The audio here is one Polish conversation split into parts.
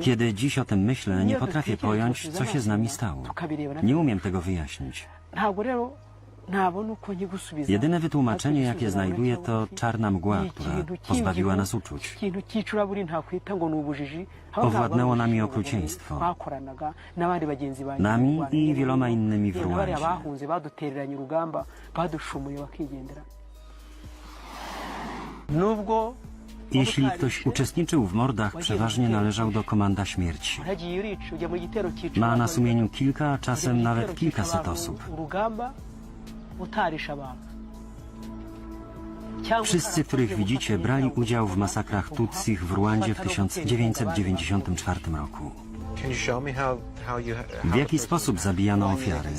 Kiedy dziś o tym myślę, nie potrafię pojąć, co się z nami stało. Nie umiem tego wyjaśnić. Jedyne wytłumaczenie, jakie znajduję, to czarna mgła, która pozbawiła nas uczuć. Owładnęło nami okrucieństwo. Nami i wieloma innymi w Ruandzie. nubwo Jeśli ktoś uczestniczył w mordach, przeważnie należał do komanda śmierci. Ma na sumieniu kilka, a czasem nawet kilkaset osób. Wszyscy, których widzicie, brali udział w masakrach Tutsich w Ruandzie w 1994 roku. W jaki sposób zabijano ofiary?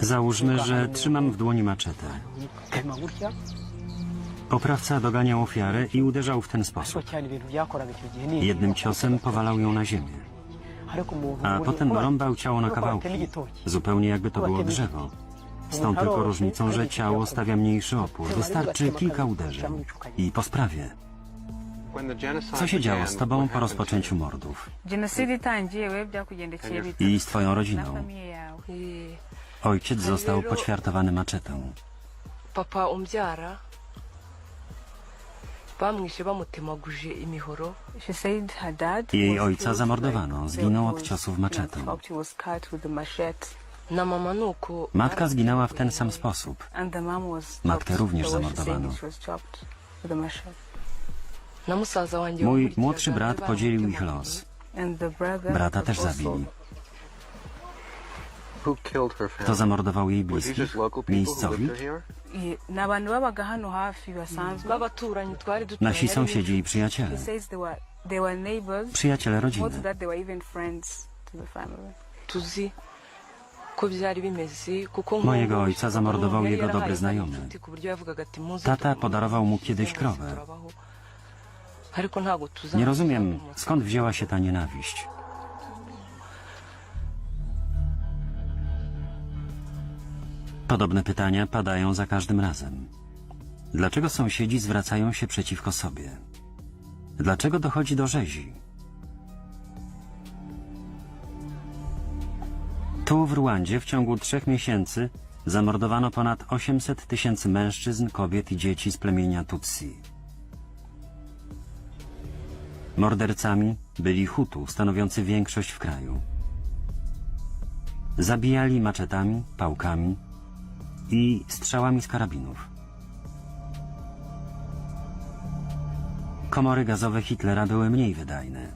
Załóżmy, że trzymam w dłoni maczetę. Oprawca doganiał ofiarę i uderzał w ten sposób. Jednym ciosem powalał ją na ziemię, a potem rąbał ciało na kawałki, zupełnie jakby to było drzewo. Z tą tylko różnicą, że ciało stawia mniejszy opór. Wystarczy kilka uderzeń. I po sprawie. Co się działo z tobą po rozpoczęciu mordów? I z twoją rodziną? Ojciec został poćwiartowany maczetą. papa umbyara Jej ojca zamordowano, zginął od ciosów maczetą. Matka zginęła w ten sam sposób. Matkę również zamordowano. Mój młodszy brat podzielił ich los. Brata też zabili. Kto zamordował jej bliskich? Miejscowi? Nasi sąsiedzi i przyjaciele. Przyjaciele rodziny. Mojego ojca zamordował jego dobry znajomy. inshuti ku buryo yavugaga ati, "Muze Tata podarował mu kiedyś krowę. Nie rozumiem, skąd wzięła się ta nienawiść. Podobne pytania padają za każdym razem. Dlaczego sąsiedzi zwracają się przeciwko sobie? Dlaczego dochodzi do rzezi? Tu w Ruandzie w ciągu trzech miesięcy zamordowano ponad 800 tysięcy mężczyzn, kobiet i dzieci z plemienia Tutsi. Mordercami byli Hutu, stanowiący większość w kraju. Zabijali maczetami, pałkami i strzałami z karabinów. Komory gazowe Hitlera były mniej wydajne.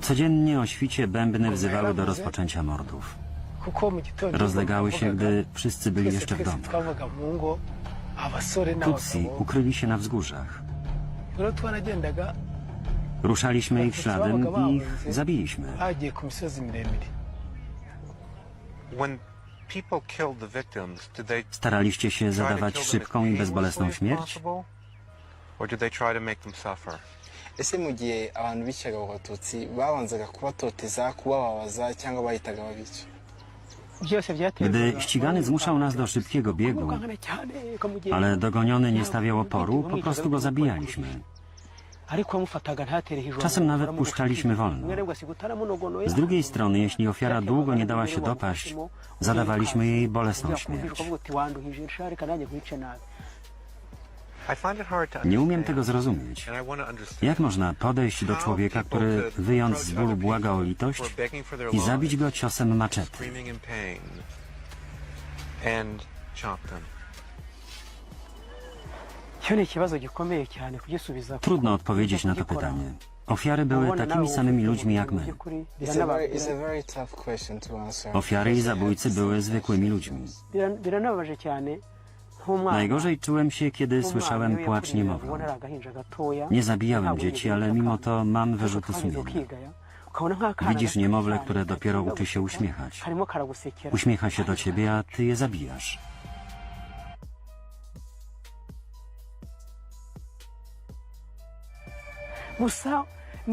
Codziennie o świcie bębny wzywały do rozpoczęcia mordów. Rozlegały się, gdy wszyscy byli jeszcze w domu. Tutsi ukryli się na wzgórzach. Ruszaliśmy ich śladem i ich zabiliśmy. Staraliście się zadawać szybką i bezbolesną śmierć? ese mu gihe abantu bicaga ku batutsi babanzaga kubatoteza kubababaza cyangwa bahitaga babica byose byaterwaga Gdy ścigany zmuszał nas do szybkiego biegu, ale dogoniony nie stawiał oporu, po prostu go zabijaliśmy. Czasem nawet puszczaliśmy wolno. Z drugiej strony, jeśli ofiara długo nie dała się dopaść, zadawaliśmy jej bolesną śmierć. Nie umiem tego zrozumieć. and I want to understand Jak można podejść do człowieka, który wyjąc z bólu błaga o litość i zabić go ciosem maczety? Trudno odpowiedzieć na to pytanie. Ofiary były takimi samymi ludźmi jak my. It's a very, it's a very tough question to answer. Ofiary i zabójcy były zwykłymi ludźmi. Najgorzej czułem się, kiedy słyszałem płacz niemowląt. Nie zabijałem dzieci, ale mimo to mam wyrzuty sumienia. Widzisz niemowlę, które dopiero uczy się uśmiechać. Uśmiecha się do ciebie, a ty je zabijasz.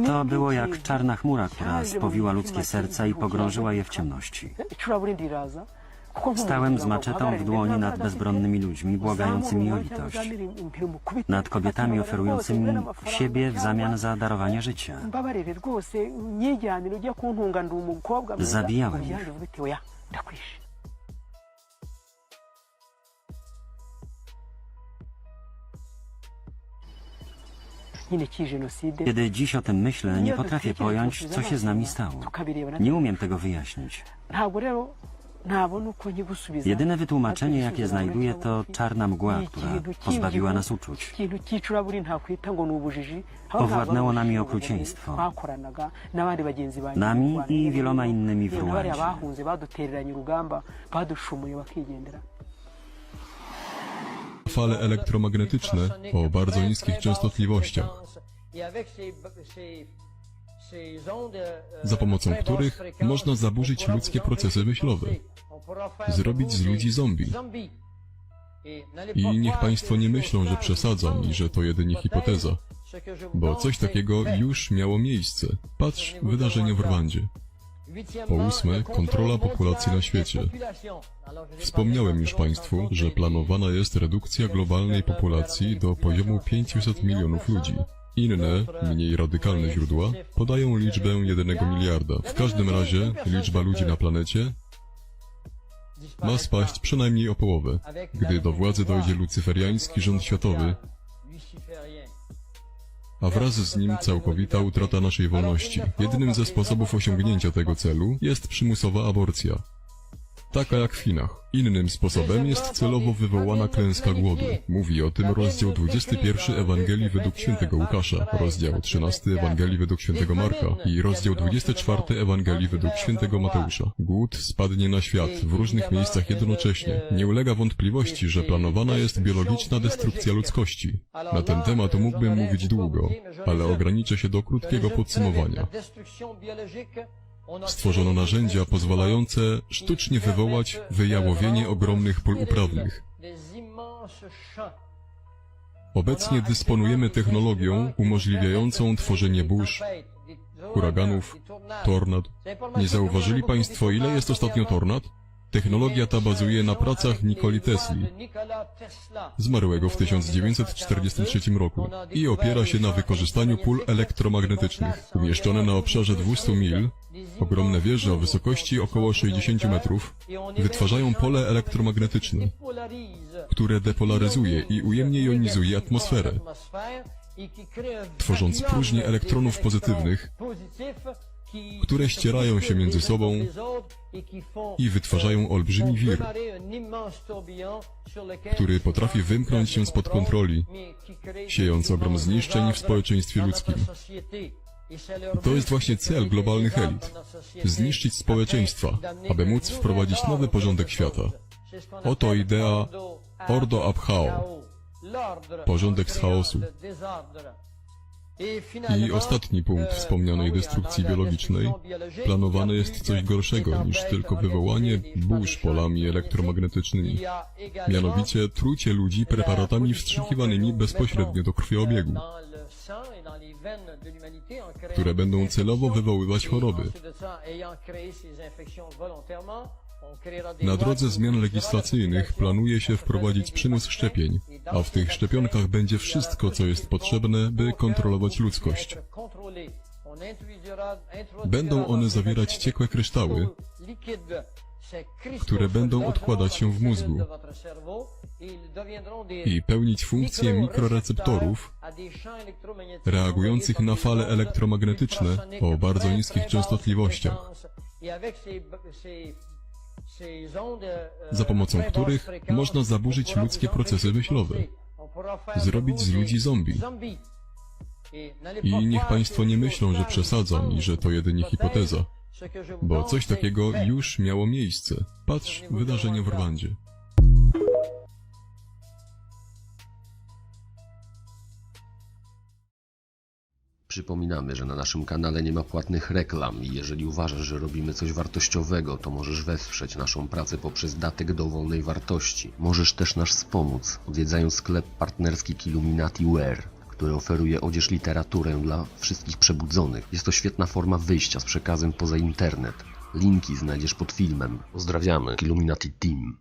To było jak czarna chmura, która spowiła ludzkie serca i pogrążyła je w ciemności. Stałem z maczetą w dłoni nad bezbronnymi ludźmi, błagającymi o litość. Nad kobietami oferującymi siebie w zamian za darowanie życia. Zabijałem ich. Kiedy dziś o tym myślę, nie potrafię pojąć, co się z nami stało. Nie umiem tego wyjaśnić. Jedyne wytłumaczenie, jakie znajduję, to czarna mgła, która pozbawiła nas uczuć. ikintu cy'icuraburi ntakwita ngo ni ubujiji Owładnęło nami okrucieństwo. Nami i wieloma innymi w Ruandzie. Fale elektromagnetyczne o bardzo niskich częstotliwościach, za pomocą których można zaburzyć ludzkie procesy myślowe, zrobić z ludzi zombie. I niech Państwo nie myślą, że przesadzam i że to jedynie hipoteza, bo coś takiego już miało miejsce. Patrz wydarzenie w Rwandzie. Po ósme, kontrola populacji na świecie. Wspomniałem już Państwu, że planowana jest redukcja globalnej populacji do poziomu 500 milionów ludzi. Inne, mniej radykalne źródła podają liczbę 1 miliarda. W każdym razie liczba ludzi na planecie ma spaść przynajmniej o połowę, gdy do władzy dojdzie lucyferiański rząd światowy, a wraz z nim całkowita utrata naszej wolności. Jednym ze sposobów osiągnięcia tego celu jest przymusowa aborcja. Taka jak w Chinach. Innym sposobem jest celowo wywołana klęska głodu. Mówi o tym rozdział 21 Ewangelii według świętego Łukasza, rozdział 13 Ewangelii według świętego Marka i rozdział 24 Ewangelii według świętego Mateusza. Głód spadnie na świat w różnych miejscach jednocześnie. Nie ulega wątpliwości, że planowana jest biologiczna destrukcja ludzkości. Na ten temat mógłbym mówić długo, ale ograniczę się do krótkiego podsumowania. Stworzono narzędzia pozwalające sztucznie wywołać wyjałowienie ogromnych pól uprawnych. Obecnie dysponujemy technologią umożliwiającą tworzenie burz, huraganów, tornad. Nie zauważyli Państwo, ile jest ostatnio tornad? Technologia ta bazuje na pracach Nikoli Tesli, zmarłego w 1943 roku, i opiera się na wykorzystaniu pól elektromagnetycznych. Umieszczone na obszarze 200 mil, ogromne wieże o wysokości około 60 metrów wytwarzają pole elektromagnetyczne, które depolaryzuje i ujemnie jonizuje atmosferę, tworząc próżnię elektronów pozytywnych, które ścierają się między sobą i wytwarzają olbrzymi wir, który potrafi wymknąć się spod kontroli, siejąc ogrom zniszczeń w społeczeństwie ludzkim. To jest właśnie cel globalnych elit. Zniszczyć społeczeństwa, aby móc wprowadzić nowy porządek świata. Oto idea Ordo ab Chao, porządek z chaosu. I ostatni punkt wspomnianej destrukcji biologicznej. Planowane jest coś gorszego niż tylko wywołanie burz polami elektromagnetycznymi. Mianowicie trucie ludzi preparatami wstrzykiwanymi bezpośrednio do krwiobiegu, które będą celowo wywoływać choroby. Na drodze zmian legislacyjnych planuje się wprowadzić przymus szczepień, a w tych szczepionkach będzie wszystko, co jest potrzebne, by kontrolować ludzkość. Będą one zawierać ciekłe kryształy, które będą odkładać się w mózgu i pełnić funkcję mikroreceptorów reagujących na fale elektromagnetyczne o bardzo niskich częstotliwościach, za pomocą których można zaburzyć ludzkie procesy myślowe, zrobić z ludzi zombie. I niech Państwo nie myślą, że przesadzam i że to jedynie hipoteza, bo coś takiego już miało miejsce. Patrz wydarzenie w Rwandzie. Przypominamy, że na naszym kanale nie ma płatnych reklam i jeżeli uważasz, że robimy coś wartościowego, to możesz wesprzeć naszą pracę poprzez datek dowolnej wartości. Możesz też nas wspomóc, odwiedzając sklep partnerski Illuminati Wear, który oferuje odzież literaturę dla wszystkich przebudzonych. Jest to świetna forma wyjścia z przekazem poza internet. Linki znajdziesz pod filmem. Pozdrawiamy, Illuminati Team.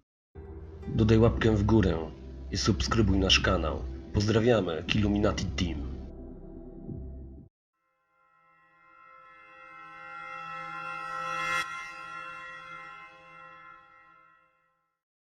Dodaj łapkę w górę i subskrybuj nasz kanał. Pozdrawiamy, Illuminati Team.